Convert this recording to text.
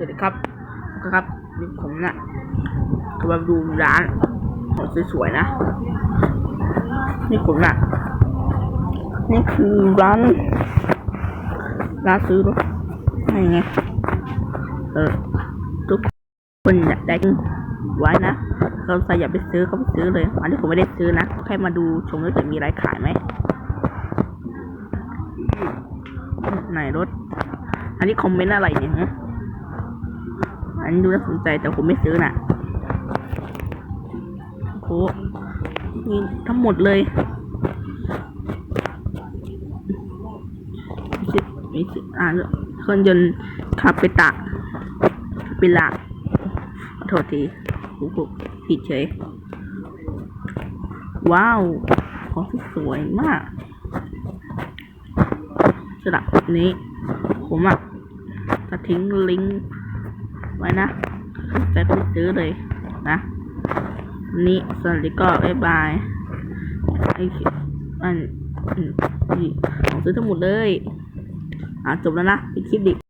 สวัสดีครับครับนี่ผมนะ่ะกำลังดูร้านของสวยๆนะ นี่ผมน่ะนี่คือร้านร้านซื้อรถให้ไงเออทุกคนอยากได้ไว้นะเขาใครอยากไปซื้อก็ไปซื้อเลย อันนี้ผมไม่ได้ซื้อนะ แค่มาดูชมว่าจะมีอะไรขายไหมไหนรถ อันนี้คอมเมนต์อะไรเนี่ย อันนี้ดูน่าสนใจแต่ผมไม่ซื้อน่ะโอ้โหนี่ทั้งหมดเลยมีสิมีสิอ่านเครื่องยนต์คาเปตะเปลาขอโทษทีโอ้โหผิดเฉย ว้าว ของสวยมากสำหรับนี้ ผมอะจะทิ้งลิงก์ ไว้นะใครก็ไปซื้อเลยนะนี่สวัสดีก็บ๊ายบายไอ้อันอืมนี่ของซื้อทั้งหมดเลย อะจบแล้วนะปิดคลิปดิ